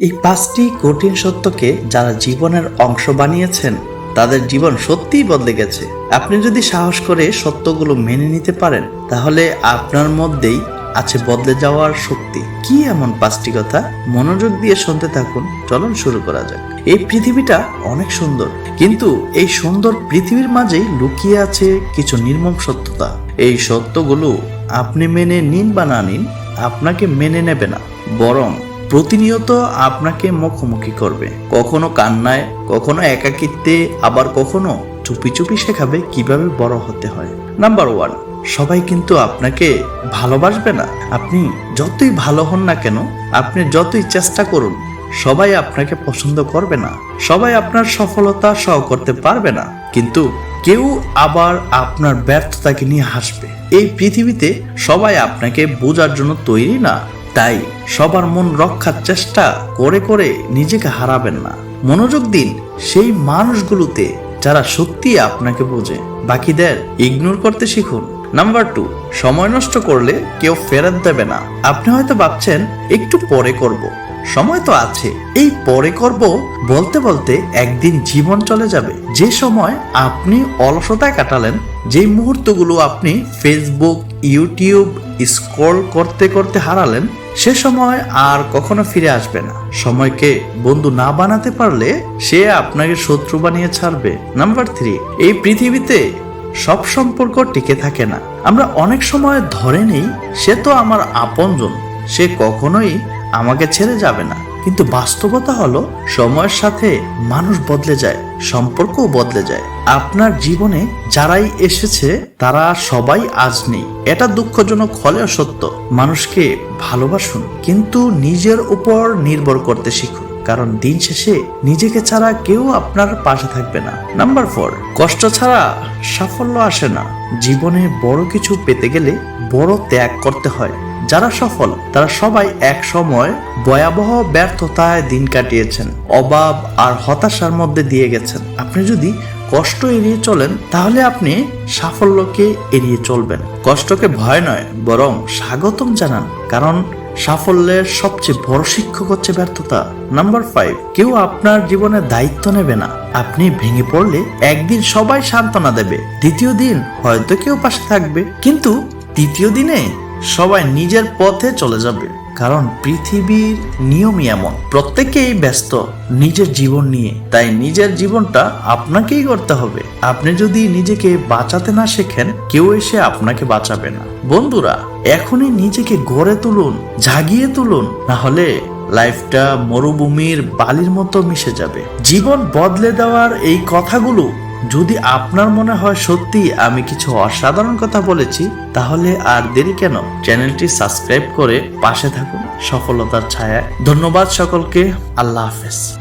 এই পাঁচটি কঠিন সত্যকে যারা জীবনের অংশ বানিয়েছেন, তাদের জীবন সত্যিই বদলে গেছে। আপনি যদি সাহস করে সত্যগুলো মেনে নিতে পারেন, তাহলে আপনার মধ্যেই আছে বদলে যাওয়ার শক্তি। কি এমন পাঁচটি কথা? মনোযোগ দিয়ে শুনতে থাকুন। চলুন শুরু করা যাক। এই পৃথিবীটা অনেক সুন্দর, কিন্তু এই সুন্দর পৃথিবীর মাঝেই লুকিয়ে আছে কিছু নির্মম সত্যতা। এই সত্যগুলো আপনি মেনে নিন বা না নিন, আপনাকে মেনে নেবে না। বরং প্রতিনিয়ত আপনাকে মুখোমুখি করবে। কখনো কান্নায়, কখনো একাকিত্বে, আবার কখনো চুপি চুপি শেখাবে কীভাবে বড় হতে হয়। নাম্বার ওয়ান সবাই কিন্তু আপনাকে ভালোবাসবে না। আপনি যতই ভালো হন না কেন, আপনি যতই চেষ্টা করুন, সবাই আপনাকে পছন্দ করবে না। সবাই আপনার সফলতা সহ করতে পারবে না। কিন্তু কেউ আবার আপনার ব্যর্থতাকে নিয়ে হাসবে। এই পৃথিবীতে সবাই আপনাকে বোঝার জন্য তৈরি না। তাই সবার মন রক্ষার চেষ্টা করে করে নিজেকে হারাবেন না। মনোযোগ দিন সেই মানুষগুলোতে যারা সত্যি আপনাকে বোঝে। বাকিদের ইগনোর করতে শিখুন। নাম্বার টু সময় নষ্ট করলে কেউ ফেরত দেবে না। আপনি হয়তো ভাবছেন, একটু পরে করব। সময় তো আছে। এই পরে করব বলতে বলতে একদিন জীবন চলে যাবে। যে সময় আপনি অলসতায় কাটালেন, যেই মুহূর্তগুলো আপনি ফেসবুক ইউটিউব স্ক্রল করতে করতে হারালেন সে সময় আর কখনো ফিরে আসবে না। সময়কে বন্ধু না বানাতে পারলে সে আপনাকে শত্রু বানিয়ে ছাড়বে। নাম্বার থ্রি এই পৃথিবীতে সব সম্পর্ক টিকে থাকে না। আমরা অনেক সময় ধরে নেই, সে তো আমার আপনজন। সে কখনোই আমাকে ছেড়ে যাবে না। কিন্তু বাস্তবতা হলো, সময়ের সাথে মানুষ বদলে যায়, সম্পর্কও বদলে যায়। আপনার জীবনে যারাই এসেছে, তারা সবাই আজ নেই। এটা দুঃখজনক হলেও সত্য। মানুষকে ভালোবাসুন, কিন্তু নিজের উপর নির্ভর করতে শিখুন। কারণ দিন শেষে নিজেকে ছাড়া কেউ আপনার পাশে থাকবে না। নাম্বার ফোর, কষ্ট ছাড়া সাফল্য আসে না। জীবনে বড় কিছু পেতে গেলে বড় ত্যাগ করতে হয়। যারা সফল, তারা সবাই এক সময় ভয়াবহ ব্যর্থতায় দিন কাটিয়েছেন অভাব আর হতাশার মধ্যে দিয়ে গেছেন। আপনি যদি কষ্ট এড়িয়ে চলেন, তাহলে আপনি সাফল্যকে এড়িয়ে চলবেন। কষ্টকে ভয় নয়, বরং স্বাগতম জানান। কারণ সাফল্যের সবচেয়ে বড় শিক্ষক হচ্ছে ব্যর্থতা। নাম্বার ফাইভ কেউ আপনার জীবনে দায়িত্ব নেবে না। আপনি ভেঙে পড়লে একদিন সবাই সান্ত্বনা দেবে। দ্বিতীয় দিন হয়তো কেউ পাশে থাকবে। কিন্তু তৃতীয় দিনে সবাই নিজের পথে চলে যাবে, কারণ পৃথিবীর নিয়মই এমন। প্রত্যেকেই ব্যস্ত নিজের জীবন নিয়ে, তাই নিজের জীবনটা আপনাকেই করতে হবে। আপনি যদি নিজেকে বাঁচাতে না শেখেন, কেউ এসে আপনাকে বাঁচাবে না। বন্ধুরা, এখনই নিজেকে গড়ে তুলুন, জাগিয়ে তুলুন, না হলে লাইফটা মরুভূমির বালির মতো মিশে যাবে। জীবন বদলে দেওয়ার এই কথাগুলো যদি আপনার মনে হয় সত্যি আমি কিছু অসাধারণ কথা বলেছি, তাহলে আর দেরি কেন? চ্যানেলটি সাবস্ক্রাইব করে পাশে থাকুন সফলতার ছায়ায়। ধন্যবাদ সকলকে। আল্লাহ হাফেজ।